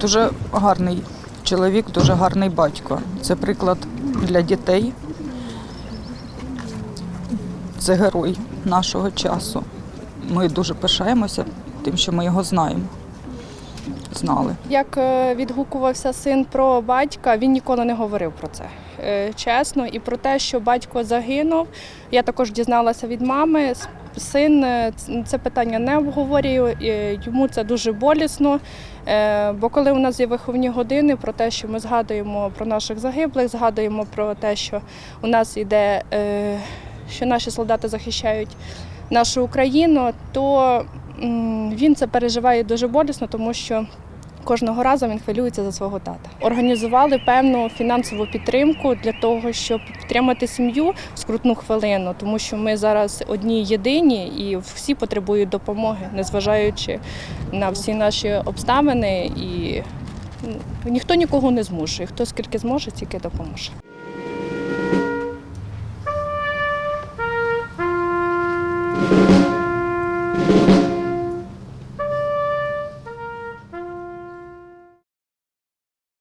дуже гарний чоловік, дуже гарний батько. Це приклад для дітей. Це герой нашого часу. Ми дуже пишаємося тим, що ми його знаємо. Знали. Як е, відгукувався син про батька, він ніколи не говорив про це. Е, Чесно, і про те, що батько загинув, я також дізналася від мами. Син е, це питання не обговорює, йому це дуже болісно. Е, Бо коли у нас є виховні години про те, що ми згадуємо про наших загиблих, згадуємо про те, що у нас іде, е, що наші солдати захищають нашу Україну, то він це переживає дуже болісно, тому що Кожного разу він хвилюється за свого тата. Організували певну фінансову підтримку для того, щоб підтримати сім'ю в скрутну хвилину, тому що ми зараз одні єдині і всі потребують допомоги, незважаючи на всі наші обставини. І ну, ніхто нікого не змушує. Хто скільки зможе, тільки допоможе.